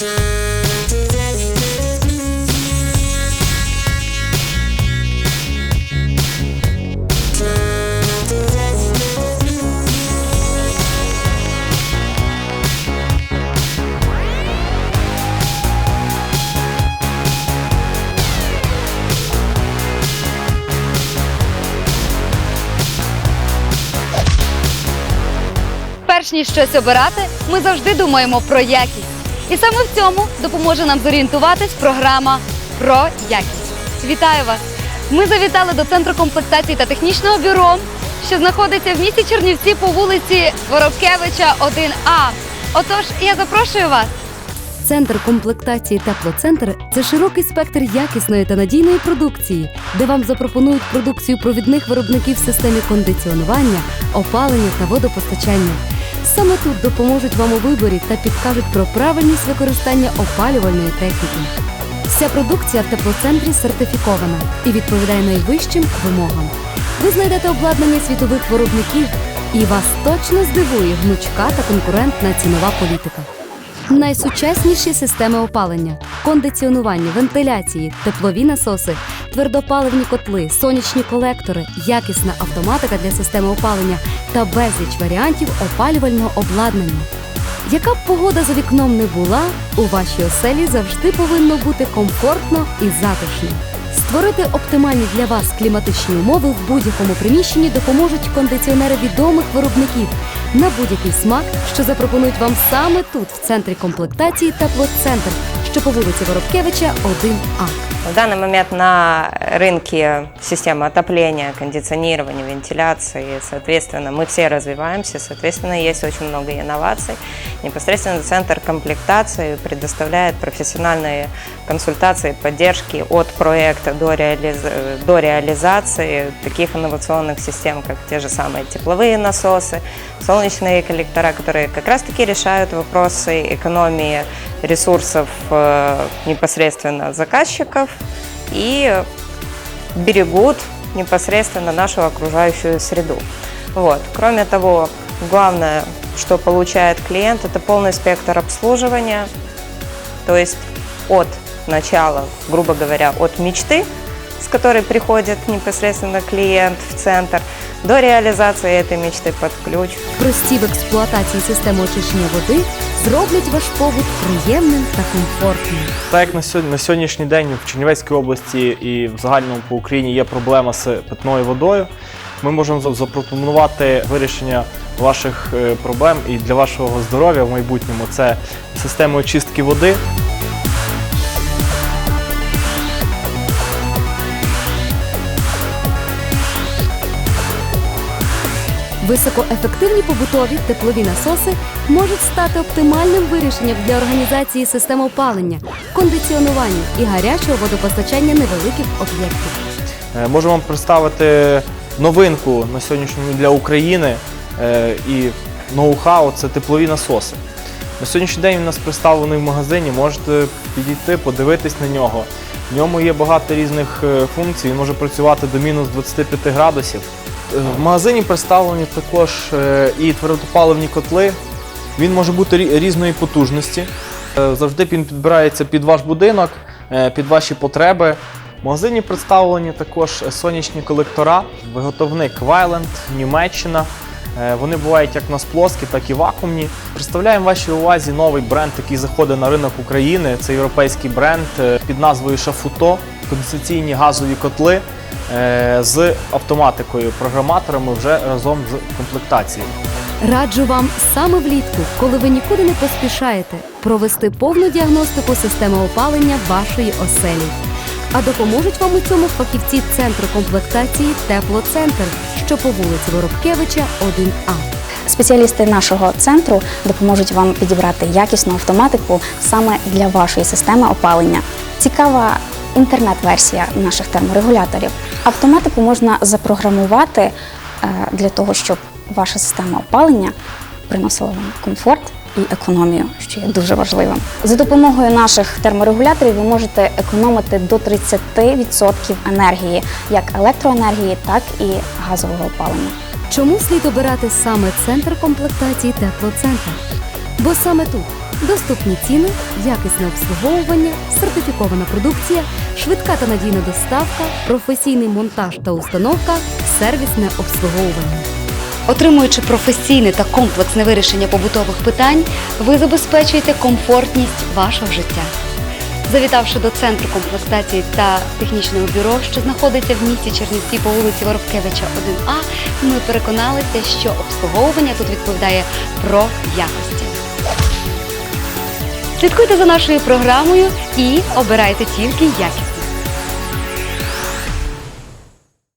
Перш ніж щось обирати, ми завжди думаємо про якість. І саме в цьому допоможе нам зорієнтуватись програма про якість. Вітаю вас! Ми завітали до центру комплектації та технічного бюро, що знаходиться в місті Чернівці по вулиці Воробкевича 1А. Отож, я запрошую вас. Центр комплектації Теплоцентр це широкий спектр якісної та надійної продукції, де вам запропонують продукцію провідних виробників в системі кондиціонування, опалення та водопостачання. Саме тут допоможуть вам у виборі та підкажуть про правильність використання опалювальної техніки. Вся продукція в теплоцентрі сертифікована і відповідає найвищим вимогам. Ви знайдете обладнання світових виробників, і вас точно здивує гнучка та конкурентна цінова політика. Найсучасніші системи опалення, кондиціонування, вентиляції, теплові насоси, твердопаливні котли, сонячні колектори, якісна автоматика для системи опалення та безліч варіантів опалювального обладнання. Яка б погода за вікном не була, у вашій оселі завжди повинно бути комфортно і затишно. Створити оптимальні для вас кліматичні умови в будь-якому приміщенні допоможуть кондиціонери відомих виробників на будь-який смак, що запропонують вам саме тут, в центрі комплектації Теплоцентр, що по вулиці Воробкевича 1А. В данный момент на рынке системы отопления, кондиционирования, вентиляции, соответственно, мы все развиваемся, соответственно, есть очень много инноваций. Непосредственно Центр комплектации предоставляет профессиональные консультации, поддержки от проекта до, реализ- до реализации таких инновационных систем, как те же самые тепловые насосы, солнечные коллектора, которые как раз-таки решают вопросы экономии ресурсов э, непосредственно заказчиков и берегут непосредственно нашу окружающую среду. Вот. Кроме того, главное, что получает клиент, это полный спектр обслуживания, то есть от начала, грубо говоря, от мечты, с которой приходит непосредственно клиент в центр, до реализации этой мечты под ключ. Прості в експлуатації системи очищення води зроблять ваш побут приємним та комфортним. Так як на сьогодні, на сьогоднішній день в Чернівецькій області і в загальному по Україні є проблема з питною водою, ми можемо запропонувати вирішення ваших е, проблем і для вашого здоров'я в майбутньому. Це система очистки води. Високоефективні побутові теплові насоси можуть стати оптимальним вирішенням для організації систем опалення, кондиціонування і гарячого водопостачання невеликих об'єктів. Е, Можемо вам представити новинку на сьогоднішньому для України е, і ноу-хау це теплові насоси. На сьогоднішній день він у нас представлений в магазині, можете підійти, подивитись на нього. В ньому є багато різних е, функцій, він може працювати до мінус 25 градусів. В магазині представлені також е, і твердопаливні котли. Він може бути різної потужності. Е, Завжди він підбирається під ваш будинок, е, під ваші потреби. В магазині представлені також сонячні колектора, виготовник Вайленд, Німеччина. Вони бувають як у нас плоскі, так і вакуумні. Представляємо вашій увазі новий бренд, який заходить на ринок України. Це європейський бренд під назвою Шафуто, конденсаційні газові котли з автоматикою, програматорами вже разом з комплектацією. Раджу вам саме влітку, коли ви нікуди не поспішаєте, провести повну діагностику системи опалення вашої оселі. А допоможуть вам у цьому фахівці центру комплектації Теплоцентр, що по вулиці Воробкевича 1А. Спеціалісти нашого центру допоможуть вам підібрати якісну автоматику саме для вашої системи опалення. Цікава інтернет-версія наших терморегуляторів. Автоматику можна запрограмувати е, для того, щоб ваша система опалення приносила вам комфорт і економію, що є дуже важливим. За допомогою наших терморегуляторів ви можете економити до 30% енергії, як електроенергії, так і газового опалення. Чому слід обирати саме центр комплектації Теплоцентр? Бо саме тут Доступні ціни, якісне обслуговування, сертифікована продукція, швидка та надійна доставка, професійний монтаж та установка, сервісне обслуговування. Отримуючи професійне та комплексне вирішення побутових питань, ви забезпечуєте комфортність вашого життя. Завітавши до центру комплектації та технічного бюро, що знаходиться в місті Чернівці по вулиці Воробкевича 1А, ми переконалися, що обслуговування тут відповідає про якості. Слідкуйте за нашою програмою і обирайте тільки якість.